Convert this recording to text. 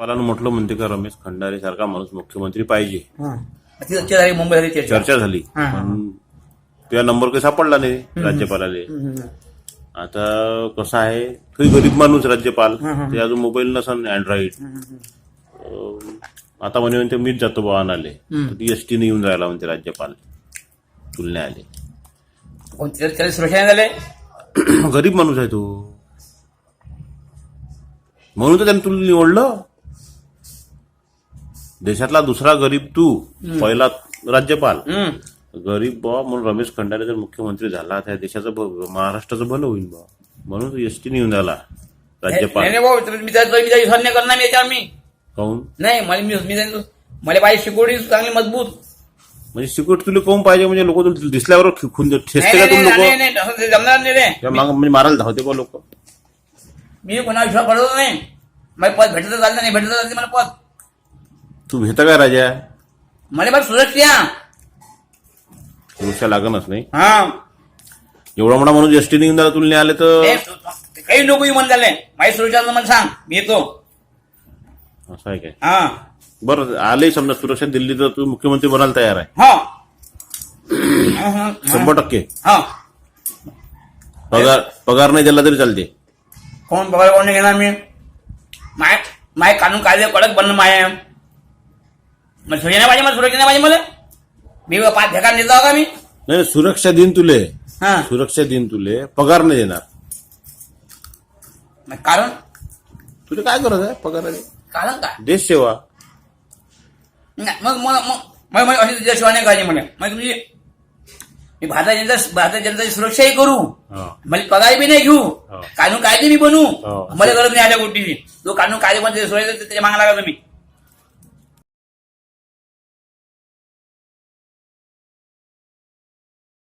मला म्हटलं म्हणते का रमेश खंडारे सारखा माणूस मुख्यमंत्री पाहिजे. ती चर्चा झाली मुंबई झाली चर्चा. चर्चा झाली. हा. पण त्या नंबर काही सापडला नाही राज्यपालाले. आता कसं आहे काही गरीब माणूस राज्यपाल ते अजून मोबाईल नसन अँड्रॉइड आता म्हणे म्हणते मीच जातो बा आणाले तर ती एस टीने येऊन राहिला म्हणते राज्यपाल. तुलने आले त्याला सुरक्षा नाही झाले? गरीब माणूस आहे तो. म्हणून तर त्याने तुला निवडलं देशातला दुसरा गरीब तू पहिला राज्यपाल. गरीब बा म्हणून रमेश खंडारे जर मुख्यमंत्री झाला तर या देशाचं महाराष्ट्राचं भलं होईल बा म्हणून एस टी येऊन झाला राज्यपाल. मी नाही करणार मी याच्यावर मी काहून? नाही मला मी मी मला पाहिजे सिक्युरिटी चांगली मजबूत. म्हणजे सिक्युरिटी तुला कोण पाहिजे? म्हणजे लोक तुला दिसल्यावर खु- खुंद नाही ठेचते का तुम्ही लोक? जमणार नाही रे. म्हणजे मारायला धावते बा लोक. मी कोणा विश्वास पडत नाही. मला पद भेटत चालतं नाही भेटत चालते मला पद. तू भेटा काय राजा? मला पण सुरक्षा सुरक्षा लागणच नाही. हा. एवढा मोठा माणूस एस टी येऊन झाला तुला नाही आले तर? काही लोक म्हणून झाले माझी सुरक्षा मला सांग. मी येतो. असं आहे काय? हा. बरं आले समजा सुरक्षा दिल्ली तर तू मुख्यमंत्री बनायला तयार आहे. हा. हा, हा, शंभर टक्के. हा. पगार पगार नाही दिला तरी चालते. कोण बघायला कोण नाही घेणार मी? माय माय कानून कायदे कडक बनणं माय मला सुरक्षा नाही पाहिजे मला सुरक्षा नाही पाहिजे मला. मी पाच भेकार नेता का मी. नाही सुरक्षा देईन तुले. हा. सुरक्षा देईन तुले. पगार नाही देणार. मग कारण? तुला काय गरज आहे? पगाराने कारण काय? देश सेवा. नाही, मग मग मग मग मला अशी तुझ्याशिवाय नाही करायची मला मग तुमची मी भारतीय जनता भारतीय जनताची सुरक्षाही करू. हा. मला पगार बी नाही घेऊ. हो. कानून कायदे मी बनू. हो. मला गरज नाही आल्या गोष्टीची. जो कानून कायदे बनते सुरक्षा त्याच्या मागा लागला तुम्ही.